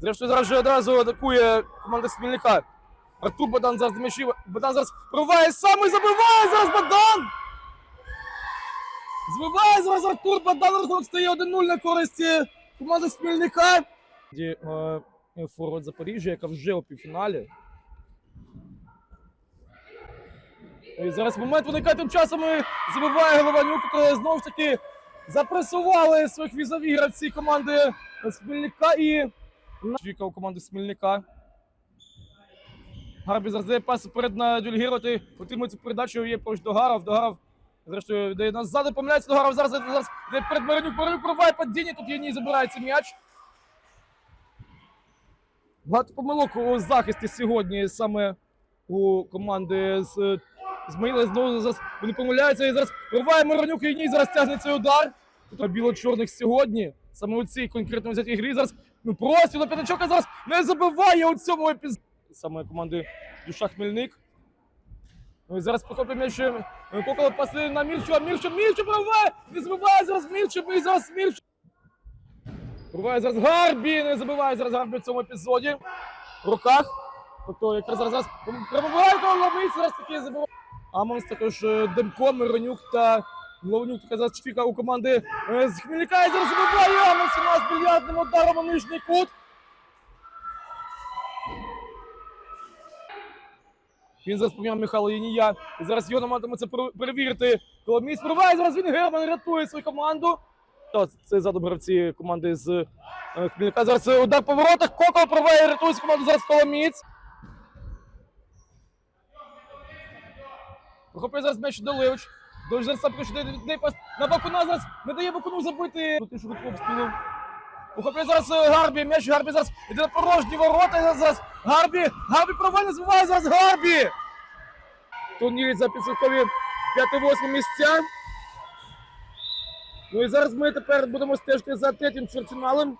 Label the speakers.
Speaker 1: Зрештою, зараз вже одразу атакує команда Смільника. Артур Богдан зараз до м'ячів. Богдан зараз пробиває сам і забиває зараз Богдан! Збиває зараз Артур Богдан, рахунок стає 1-0 на користь е, команди Смільника. Де, е, Форвард Запоріжжя, яка вже у півфіналі. І зараз момент виникає тим часом і забиває Голованюк, який знову ж таки запресували своїх візові гравці команди Смільника і Чвіка у команди Смільника. Гарбі зараз пас перед на Дюльгіроти, отримує цю передачу, є поруч Догаров. Догаров, зрештою, дає назад, помиляється Догаров, зараз, зараз йде перед Миронюк, Миронюк проває падіння, тут Єній забирає цей м'яч. Багато помилок у захисті сьогодні саме у команди з Змаїла знову зараз вони помиляються і зараз вирває Миронюк і Єній зараз тягне цей удар. Тут біло-чорних сьогодні, саме у цій конкретно взятій грі зараз ну, простріл на п'ятачок, зараз не забиває у цьому епізоді. Саме команди Душа Хмельник. Ну і зараз покопи м'яч е, Кокола пасли на Мірчу, а Мірчу, Мірчу проває! Не забиває зараз Мірчу, і зараз Мірчу. Проває зараз Гарбі, не забиває зараз Гарбі в цьому епізоді. В руках. Тобто якраз зараз пробиває того Ломиць, зараз таки забиває. Амонс також е, Демко, Миронюк та Головнюк, така зараз у команди е, з Хмельника і зараз забиває Амонс у нас більярдним ударом у нижній кут. Він зараз поміняв Михайло Єнія. І зараз його намагатиметься перевірити. Коломієць проває, зараз він Герман рятує свою команду. Та, Це задум гравці команди з е, Хмельника. Зараз е, удар по воротах. Кокол проває, рятує свою команду. Зараз Коломієць. Прохопив зараз м'яч Доливич. Зараз сам хоче дає пас на Бакуна. Зараз не дає Бакуну забити. Тут що обстрілу. Охоплює зараз е, Гарбі, м'яч Гарбі зараз іде на порожні ворота. Зараз Гарбі, Гарбі провально збиває зараз Гарбі. Турнірі за підсумкові 5-8 місця. Ну і зараз ми тепер будемо стежити за третім чвертьфіналем.